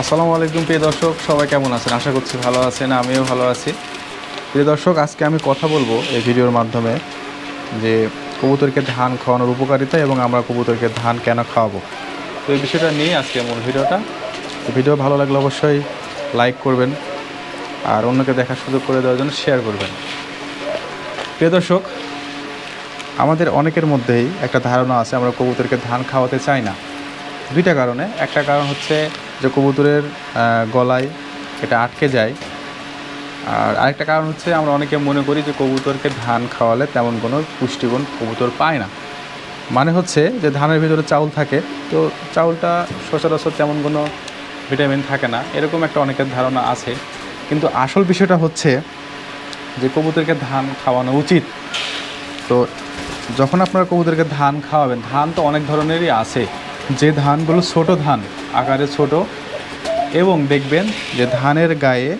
আসসালামু আলাইকুম প্রিয় দর্শক, সবাই কেমন আছেন? আশা করছি ভালো আছেন, আমিও ভালো আছি। প্রিয় দর্শক, আজকে আমি কথা বলব এই ভিডিওর মাধ্যমে যে কবুতরকে ধান খাওয়ানোর উপকারিতা এবং আমরা কবুতরকে ধান কেন খাওয়াবো। তো এই বিষয়টা নিয়ে আজকে মূল ভিডিওটা। ভিডিও ভালো লাগলে অবশ্যই লাইক করবেন আর অন্যকে দেখার সুযোগ করে দেওয়ার জন্য শেয়ার করবেন। প্রিয় দর্শক, আমাদের অনেকের মধ্যেই একটা ধারণা আছে, আমরা কবুতরকে ধান খাওয়াতে চাই না। দুইটা কারণে। একটা কারণ হচ্ছে যে কবুতরের গলায় এটা আটকে যায়। আর আরেকটা কারণ হচ্ছে আমরা অনেকে মনে করি যে কবুতরকে ধান খাওয়ালে তেমন কোনো পুষ্টিগুণ কবুতর পায় না। মানে হচ্ছে যে ধানের ভিতরে চাউল থাকে, তো চাউলটা সচরাচর তেমন কোনো ভিটামিন থাকে না, এরকম একটা অনেকের ধারণা আছে। কিন্তু আসল বিষয়টা হচ্ছে যে কবুতরকে ধান খাওয়ানো উচিত। তো যখন আপনারা কবুতরকে ধান খাওয়াবেন, ধান তো অনেক ধরনেরই আছে। যে ধানগুলো ছোট ধান, আকারে ছোট, এবং দেখবেন যে ধানের গায়ে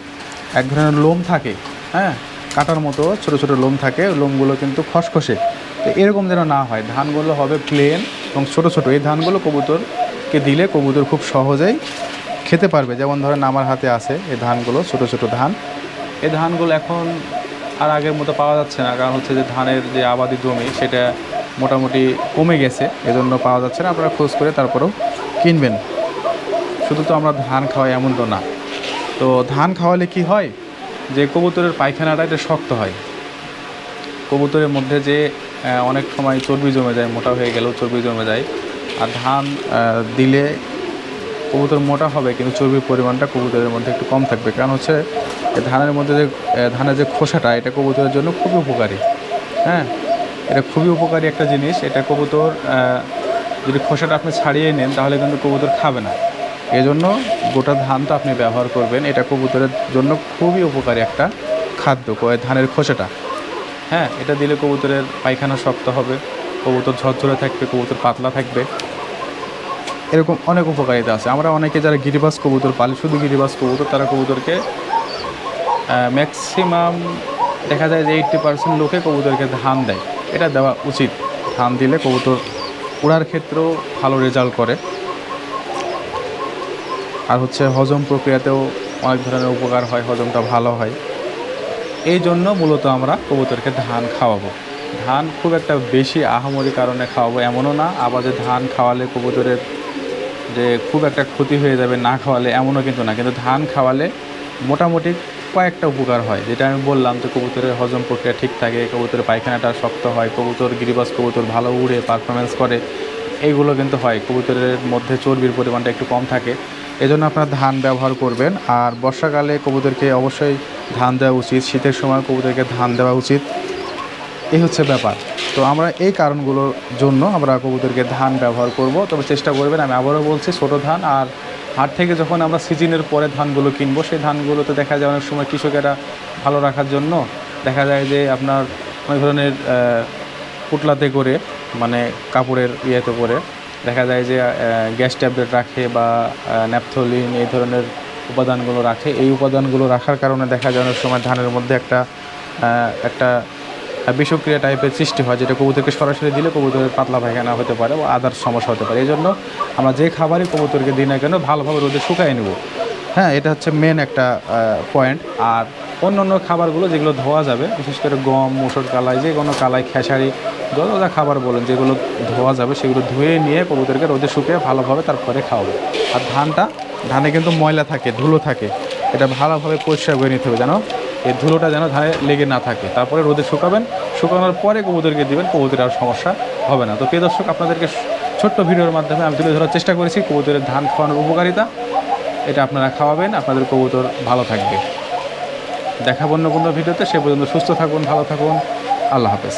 এক ধরনের লোম থাকে হ্যাঁ? কাটার মতো ছোট ছোট লোম থাকে, লোমগুলো কিন্তু খসখসে। তো এরকম যেন না হয়, ধানগুলো হবে প্লেন এবং ছোট ছোট। এই ধানগুলো কবুতরকে দিলে কবুতর খুব সহজেই খেতে পারবে। যেমন ধরেন আমার হাতে আছে এই ধানগুলো, ছোট ছোট ধান। এই ধানগুলো এখন আর আগের মতো পাওয়া যাচ্ছে না, কারণ হচ্ছে যে ধানের যে আবাদি জমি, সেটা মোটামুটি কমে গেছে, এজন্য পাওয়া যাচ্ছে না। আপনারা খোঁজ করে তারপরেও কিনবেন। শুধু তো আমরা ধান খাওয়াই এমন তো না। তো ধান খাওয়ালে কি হয়? যে কবুতরের পায়খানাটা এটা শক্ত হয়। কবুতরের মধ্যে যে অনেক সময় চর্বি জমে যায়, মোটা হয়ে গেলেও চর্বি জমে যায়। আর ধান দিলে কবুতর মোটা হবে, কিন্তু চর্বির পরিমাণটা কবুতরের মধ্যে একটু কম থাকবে। কারণ হচ্ছে ধানের মধ্যে যে ধানের যে খোসাটা, এটা কবুতরের জন্য খুবই উপকারী। হ্যাঁ? এটা খুবই উপকারী একটা জিনিস। এটা কবুতর যদি খোসাটা আপনি ছাড়িয়ে নেন, তাহলে কিন্তু কবুতর খাবে না। এজন্য গোটা ধানটা আপনি ব্যবহার করবেন। এটা কবুতরের জন্য খুবই উপকারী একটা খাদ্য ধানের খোসাটা। হ্যাঁ এটা দিলে কবুতরের পায়খানা শক্ত হবে, কবুতর ঝরঝরে থাকবে, কবুতর পাতলা থাকবে। এরকম অনেক উপকারিতা আছে। আমরা অনেকে যারা গিরিবাস কবুতর পালি, শুধু গিরিবাস কবুতর, তারা কবুতরকে ম্যাক্সিমাম দেখা যায় যে এইট্টি পার্সেন্ট লোকে কবুতরকে ধান দেয়। এটা দেওয়া উচিত। ধান দিলে কবুতর উড়ার ক্ষেত্রেও ভালো রেজাল্ট করে। আর হচ্ছে হজম প্রক্রিয়াতেও অনেক ধরনের উপকার হয়, হজমটা ভালো হয়। এই জন্য মূলত আমরা কবুতরকে ধান খাওয়াবো। ধান খুব একটা বেশি আহামরি কারণে খাওয়াবো এমনও না, আবার যে ধান খাওয়ালে কবুতরের যে খুব একটা ক্ষতি হয়ে যাবে না খাওয়ালে এমনও কিন্তু না। কিন্তু ধান খাওয়ালে মোটামুটি কয়েকটা উপকার হয়। যেটা আমি বললাম যে কবুতরের হজম প্রক্রিয়া ঠিক থাকে, কবুতরের পায়খানাটা শক্ত হয়, কবুতর গিরিবাস কবুতর ভালো উড়ে পারফরমেন্স করে, এইগুলো কিন্তু হয়। কবুতরের মধ্যে চর্বির পরিমাণটা একটু কম থাকে। এজন্য আপনারা ধান ব্যবহার করবেন। আর বর্ষাকালে কবুতরকে অবশ্যই ধান দেওয়া উচিত। শীতের সময় কবুতরকে ধান দেওয়া উচিত। এই হচ্ছে ব্যাপার। তো আমরা এই কারণগুলোর জন্য আমরা কবুতরকে ধান ব্যবহার করব। তবে চেষ্টা করবেন, আমি আবারও বলছি, ছোটো ধান আর হাট থেকে যখন আমরা সিজনের পরে ধানগুলো কিনবো, সেই ধানগুলোতে দেখা যায় অনেক সময় কৃষকেরা ভালো রাখার জন্য দেখা যায় যে আপনার অনেক ধরনের পুটলাতে করে মানে কাপড়ের ইয়েতে করে, দেখা যায় যে গ্যাস ট্যাবলেট রাখে বা ন্যাপথলিন এই ধরনের উপাদানগুলো রাখে। এই উপাদানগুলো রাখার কারণে দেখা যায় অনেক সময় ধানের মধ্যে একটা একটা বিষক্রিয়া টাইপের সৃষ্টি হয়, যেটা কবুতরকে সরাসরি দিলে কবুতরের পাতলা পায়খানা হতে পারে বা আদার সমস্যা হতে পারে। এই জন্য আমরা যে খাবারই কবুতরকে দিই না কেন, ভালোভাবে রোদে শুকাই নেব। হ্যাঁ এটা হচ্ছে মেন একটা পয়েন্ট আর অন্য অন্য খাবারগুলো যেগুলো ধোয়া যাবে, বিশেষ করে গম, মুসুর কালাই, যে কোনো কালাই, খেসারি, যত যা খাবার বলেন, যেগুলো ধোয়া যাবে, সেগুলো ধুয়ে নিয়ে কবুতরকে রোদে শুকিয়ে ভালোভাবে তারপরে খাওয়াবো। আর ধানটা, ধানে কিন্তু ময়লা থাকে, ধুলো থাকে। এটা ভালোভাবে পরিষ্কার করে নিতে হবে যেন, এই ধুলোটা যেন ধানে লেগে না থাকে। তারপরে রোদে শুকাবেন শুকানোর পরে কবুতরকে দিবেন, কবুতরের আর সমস্যা হবে না। তো প্রিয় দর্শক, আপনাদেরকে ছোট্ট ভিডিওর মাধ্যমে আমি তুলে ধরার চেষ্টা করেছি, কবুতরের ধান খাওয়ানোর উপকারিতা। এটা আপনারা খাওয়াবেন, আপনাদের কবুতর ভালো থাকবে। দেখাবো অন্য কোনো ভিডিওতে, সে পর্যন্ত সুস্থ থাকুন, ভালো থাকুন। আল্লাহ হাফেজ।